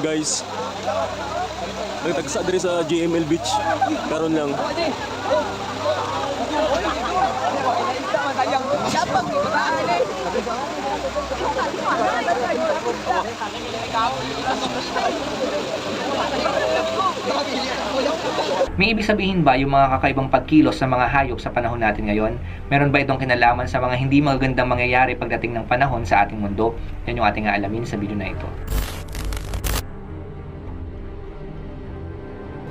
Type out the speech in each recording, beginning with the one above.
guys. Nagtagsa diri sa GML Beach. Karon lang. May ibig sabihin ba yung mga kakaibang pagkilos ng mga hayop sa panahon natin ngayon? Meron ba itong kinalaman sa mga hindi magagandang mangyayari pagdating ng panahon sa ating mundo? Yan yung ating aalamin sa video na ito.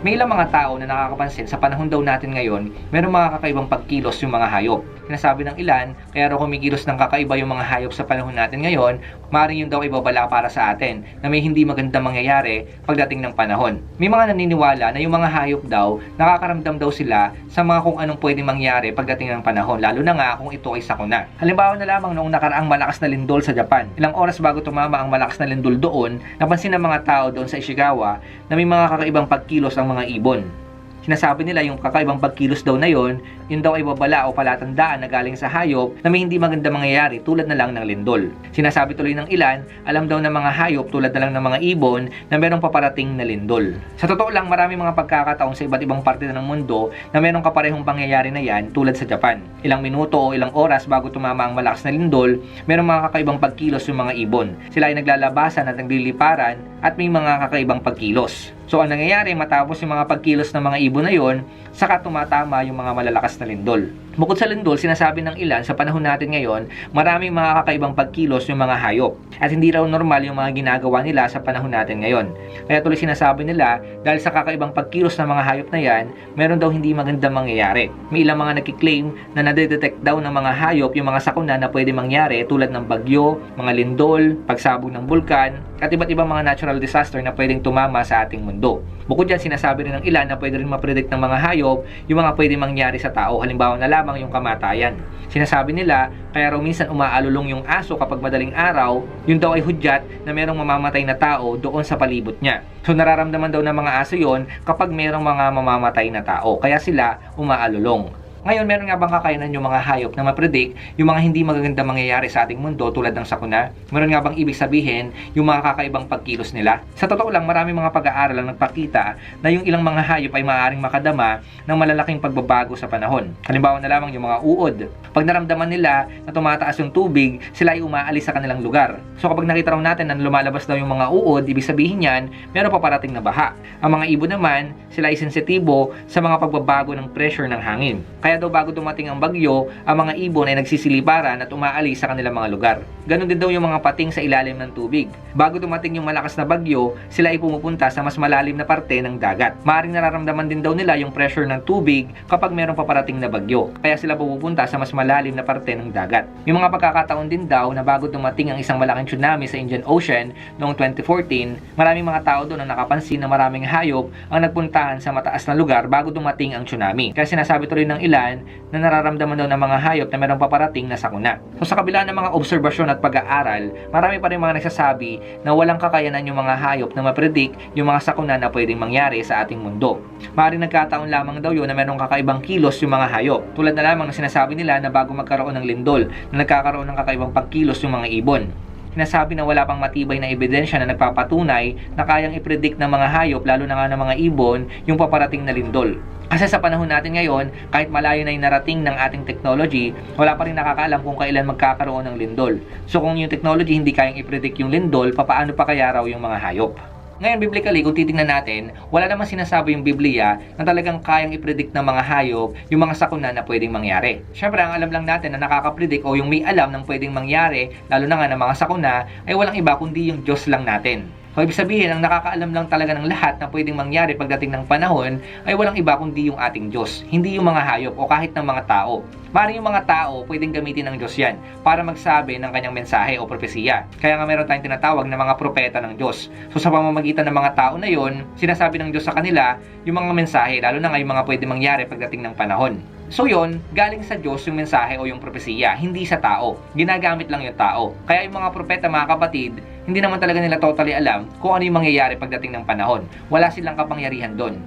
May ilang mga tao na nakakapansin sa panahon daw natin ngayon, meron mga kakaibang pagkilos yung mga hayop. Sinasabi ng ilan, kaya raw kumikilos ng kakaiba yung mga hayop sa panahon natin ngayon, maaaring yun daw ay babala para sa atin na may hindi magandang mangyayari pagdating ng panahon. May mga naniniwala na yung mga hayop daw, nakakaramdam daw sila sa mga kung anong pwedeng mangyari pagdating ng panahon, lalo na nga kung ito ay sakuna. Halimbawa na lamang noong nakaraang malakas na lindol sa Japan. Ilang oras bago tumama ang malakas na lindol doon, napansin ng mga tao doon sa Ishikawa na may mga kakaibang pagkilos ang mga ibon. Sinasabi nila yung kakaibang pagkilos daw na yon, yun daw ay babala o palatandaan na galing sa hayop na may hindi maganda mangyayari tulad na lang ng lindol. Sinasabi tuloy ng ilan, alam daw ng mga hayop tulad na lang ng mga ibon na merong paparating na lindol. Sa totoo lang, marami mga pagkakataon sa iba't ibang parte ng mundo na merong kaparehong pangyayari na yan tulad sa Japan. Ilang minuto o ilang oras bago tumama ang malakas na lindol, merong mga kakaibang pagkilos yung mga ibon. Sila ay naglalabasan at nagliliparan at may mga kakaibang pagkilos. So ang nangyayari matapos yung mga pagkilos ng mga ibon na yon, saka tumatama yung mga malalakas na lindol. Bukod sa lindol, sinasabi ng ilan sa panahon natin ngayon, maraming mga kakaibang pagkilos yung mga hayop. At hindi raw normal yung mga ginagawa nila sa panahon natin ngayon. Kaya tuloy sinasabi nila, dahil sa kakaibang pagkilos ng mga hayop na yan, meron daw hindi magandang mangyayari. May ilang mga nakiklaim na nadedetect daw ng mga hayop yung mga sakuna na pwede mangyari tulad ng bagyo, mga lindol, pagsabog ng bulkan, at iba't ibang mga natural disaster na pwedeng tumama sa ating mundo. Bukod dyan, sinasabi rin ng ilan na pwede rin mapredict ng mga hayop yung mga pwede mangyari sa tao. Halimbawa na lamang yung kamatayan. Sinasabi nila, kaya raw minsan umaalulong yung aso kapag madaling araw, yun daw ay hudyat na merong mamamatay na tao doon sa palibot niya. So nararamdaman daw ng mga aso yon kapag merong mga mamamatay na tao. Kaya sila umaalulong. Ngayon, meron nga bang kakayanan yung mga hayop na mapredict yung mga hindi magaganda mangyayari sa ating mundo tulad ng sakuna? Meron nga bang ibig sabihin yung mga kakaibang pagkilos nila? Sa totoo lang, marami mga pag-aaral ang nagpakita na yung ilang mga hayop ay maaaring makadama ng malalaking pagbabago sa panahon. Halimbawa na lamang yung mga uod. Pag naramdaman nila na tumataas yung tubig, sila ay umaalis sa kanilang lugar. So kapag nakita raw natin na lumalabas daw yung mga uod, ibig sabihin yan, meron pa parating na baha. Ang mga ibon naman, sila ay sensitibo sa mga pagbabago ng pressure ng hangin. Kaya daw bago dumating ang bagyo, ang mga ibon ay nagsisiliparan at umaalis sa kanilang mga lugar. Ganon din daw yung mga pating sa ilalim ng tubig. Bago dumating yung malakas na bagyo, sila ay pumupunta sa mas malalim na parte ng dagat. Maaring nararamdaman din daw nila yung pressure ng tubig kapag merong paparating na bagyo. Kaya sila pupunta sa mas malalim na parte ng dagat. May mga pagkakataon din daw na bago dumating ang isang malaking tsunami sa Indian Ocean noong 2014, maraming mga tao doon ang nakapansin na maraming hayop ang nagpuntahan sa mataas na lugar bago dumating ang tsunami. Kaya sinasabi tuloy ng ilan na nararamdaman daw ng mga hayop na merong paparating na sakuna. So sa kabila ng mga obserbasyon at pag-aaral, marami pa rin mga nagsasabi na walang kakayanan yung mga hayop na mapredict yung mga sakuna na pwedeng mangyari sa ating mundo. Maaaring nagkataon lamang daw yun na merong kakaibang kilos yung mga hayop. Tulad na lamang na sinasabi nila na bago magkaroon ng lindol, na nagkakaroon ng kakaibang pagkilos yung mga ibon. Sinasabi na wala pang matibay na ebidensya na nagpapatunay na kayang i-predict ng mga hayop, lalo na nga ng mga ibon, yung paparating na lindol. Kasi sa panahon natin ngayon, kahit malayo na yung narating ng ating technology, wala pa rin nakakaalam kung kailan magkakaroon ng lindol. So kung yung technology hindi kayang i-predict yung lindol, papaano pa kaya raw yung mga hayop? Ngayon, biblically, kung titingnan natin, wala namang sinasabi yung Biblia na talagang kayang i-predict ng mga hayop yung mga sakuna na pwedeng mangyari. Siyempre, ang alam lang natin na nakaka-predict o yung may alam ng pwedeng mangyari, lalo na nga ng mga sakuna, ay walang iba kundi yung Diyos lang natin. So, ibig sabihin, ang nakakaalam lang talaga ng lahat na pwedeng mangyari pagdating ng panahon ay walang iba kundi yung ating Diyos, hindi yung mga hayop o kahit ng mga tao. Maring yung mga tao, pwedeng gamitin ng Diyos yan para magsabi ng kanyang mensahe o propesiya. Kaya nga meron tayong tinatawag na mga propeta ng Diyos. So sa pamamagitan ng mga tao na yon, sinasabi ng Diyos sa kanila yung mga mensahe, lalo na nga yung mga pwede mangyari pagdating ng panahon. So yon, galing sa Diyos yung mensahe o yung propesiya, hindi sa tao. Ginagamit lang yung tao. Kaya yung mga propeta mga kapatid, hindi naman talaga nila totally alam kung ano yung mangyayari pagdating ng panahon. Wala silang kapangyarihan doon.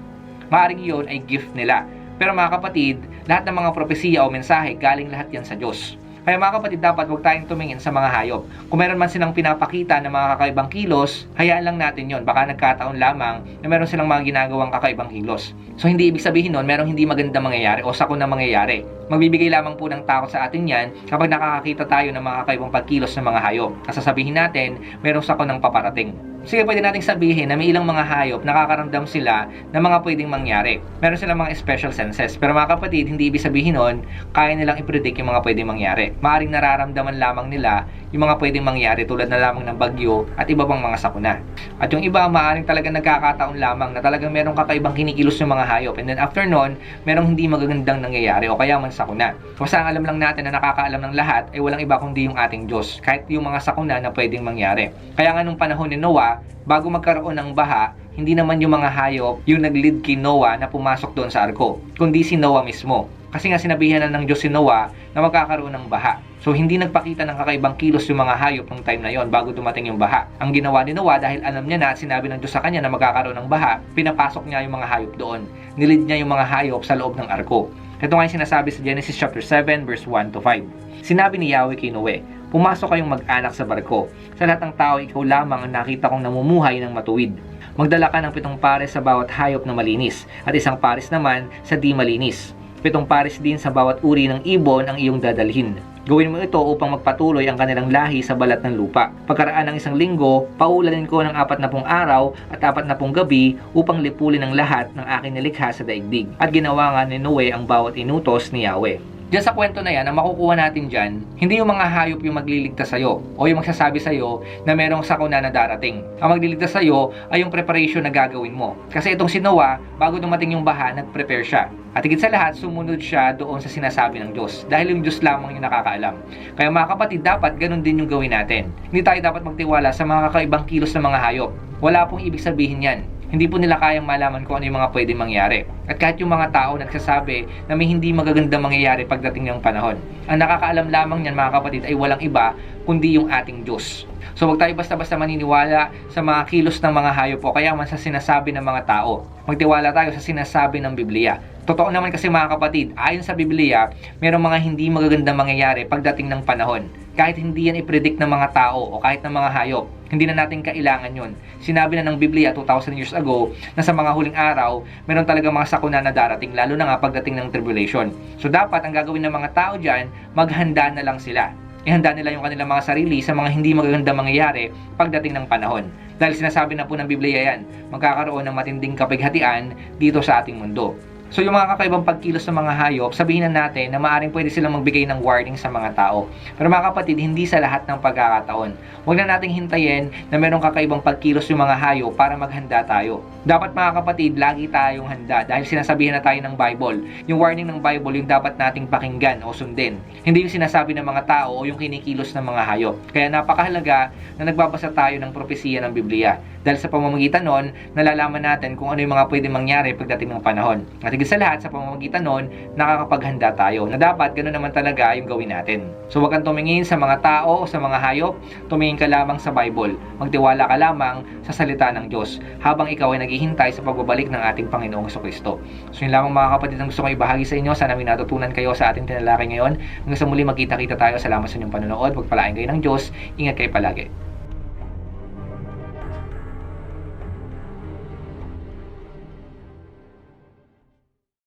Maaring yon ay gift nila. Pero mga kapatid, lahat ng mga propesiya o mensahe galing lahat yan sa Diyos. Kaya mga kapatid, dapat huwag tayong tumingin sa mga hayop. Kung meron man silang pinapakita ng mga kakaibang kilos, hayaan lang natin yon. Baka nagkataon lamang na meron silang mga ginagawang kakaibang kilos. So hindi ibig sabihin nun, merong hindi maganda mangyayari o sakuna mangyayari. Magbibigay lamang po ng takot sa atin yan kapag nakakakita tayo ng mga kakaibang pagkilos ng mga hayop. Kasasabihin natin, merong sakunang paparating. Sige, pwede nating sabihin na may ilang mga hayop nakakaramdam sila ng mga pwedeng mangyari. Meron silang mga special senses. Pero mga kapatid, hindi ibig sabihin nun, kaya nilang i-predict yung mga pwedeng mangyari. Maaring nararamdaman lamang nila yung mga pwedeng mangyari tulad na lamang ng bagyo at iba pang mga sakuna. At yung iba, maaring talagang nagkakataon lamang na talagang merong kakaibang kinikilos ng mga hayop. And then after nun, merong hindi magagandang nangyayari o kaya man sakuna. Basta ang alam lang natin na nakakaalam ng lahat ay walang iba kundi yung ating Diyos. Kahit yung mga sakuna na pwedeng mangyari. Kaya nga nung panahon ni Noah, bago magkaroon ng baha, hindi naman yung mga hayop yung nag-lead kay Noah na pumasok doon sa arko, kundi si Noah mismo. Kasi nga sinabihan na ng Diyos si Noah na magkakaroon ng baha. So hindi nagpakita ng kakaibang kilos yung mga hayop nung time na yon bago dumating yung baha. Ang ginawa ni Noah dahil alam niya na at sinabi ng Diyos sa kanya na magkakaroon ng baha, pinapasok niya yung mga hayop doon. Nilid niya yung mga hayop sa loob ng arko. Ito nga yung sinasabi sa Genesis chapter 7 verse 1 to 5. Sinabi ni Yahweh kay Noe, Pumasok kayong mag-anak sa barko. Sa lahat ng tao, ikaw lamang ang nakita kong namumuhay ng matuwid. Magdala ka ng pitong pares sa bawat hayop na malinis, at isang pares naman sa di malinis. Pitong pares din sa bawat uri ng ibon ang iyong dadalhin. Gawin mo ito upang magpatuloy ang kanilang lahi sa balat ng lupa. Pagkaraan ng isang linggo, paulanin ko ng apat na pung araw at apat na pung gabi upang lipulin ang lahat ng aking nilikha sa daigdig. At ginawa nga ni Noe ang bawat inutos ni Yahweh. Diyan sa kwento na yan, ang makukuha natin dyan, hindi yung mga hayop yung magliligtas sa'yo o yung magsasabi sa'yo na merong sakuna na darating. Ang magliligtas sa'yo ay yung preparation na gagawin mo. Kasi itong si Noah, bago dumating yung baha, nag-prepare siya. At higit sa lahat, sumunod siya doon sa sinasabi ng Diyos. Dahil yung Diyos lamang yung nakakaalam. Kaya mga kapatid, dapat ganun din yung gawin natin. Hindi tayo dapat magtiwala sa mga kakaibang kilos ng mga hayop. Wala pong ibig sabihin yan hindi po nila kayang malaman kung ano yung mga pwedeng mangyari. At kahit yung mga tao nagsasabi na may hindi magaganda mangyayari pagdating ng panahon. Ang nakakaalam lamang niyan mga kapatid ay walang iba kundi yung ating Diyos. So wag tayo basta-basta maniniwala sa mga kilos ng mga hayop o kaya man sa sinasabi ng mga tao. Magtiwala tayo sa sinasabi ng Biblia. Totoo naman kasi mga kapatid, ayon sa Biblia, mayroong mga hindi magaganda mangyayari pagdating ng panahon. Kahit hindi yan i-predict ng mga tao o kahit ng mga hayop, hindi na natin kailangan yun. Sinabi na ng Biblia 2,000 years ago na sa mga huling araw, meron talaga mga sakuna na darating, lalo na nga pagdating ng tribulation. So dapat ang gagawin ng mga tao dyan, maghanda na lang sila. Ihanda nila yung kanilang mga sarili sa mga hindi magaganda mangyayari pagdating ng panahon. Dahil sinasabi na po ng Biblia yan, magkakaroon ng matinding kapighatian dito sa ating mundo. So yung mga kakaibang pagkilos ng mga hayop, sabihin na natin na maaring pwede silang magbigay ng warning sa mga tao. Pero mga kapatid, hindi sa lahat ng pagkakataon. Huwag na nating hintayin na merong kakaibang pagkilos yung mga hayop para maghanda tayo. Dapat mga kapatid, lagi tayong handa dahil sinasabihan na tayo ng Bible. Yung warning ng Bible yung dapat nating pakinggan o sundin. Hindi yung sinasabi ng mga tao o yung kinikilos ng mga hayop. Kaya napakahalaga na nagbabasa tayo ng propesiya ng Biblia. Dahil sa pamamagitan nun, nalalaman natin kung ano yung mga pwede mangyari pagdating ng panahon. At higit sa lahat, sa pamamagitan nun, nakakapaghanda tayo na dapat ganoon naman talaga yung gawin natin. So huwag kang tumingin sa mga tao o sa mga hayop, tumingin ka lamang sa Bible. Magtiwala ka lamang sa salita ng Diyos habang ikaw ay naghihintay sa pagbabalik ng ating Panginoong Kristo. So yun lamang mga kapatid ang gusto ko ibahagi sa inyo. Sana may natutunan kayo sa ating tinalakay ngayon. Hanggang sa muli magkita-kita tayo. Salamat sa inyong panonood. Pagpalain kayo ng Diyos. Ingat kayo palagi.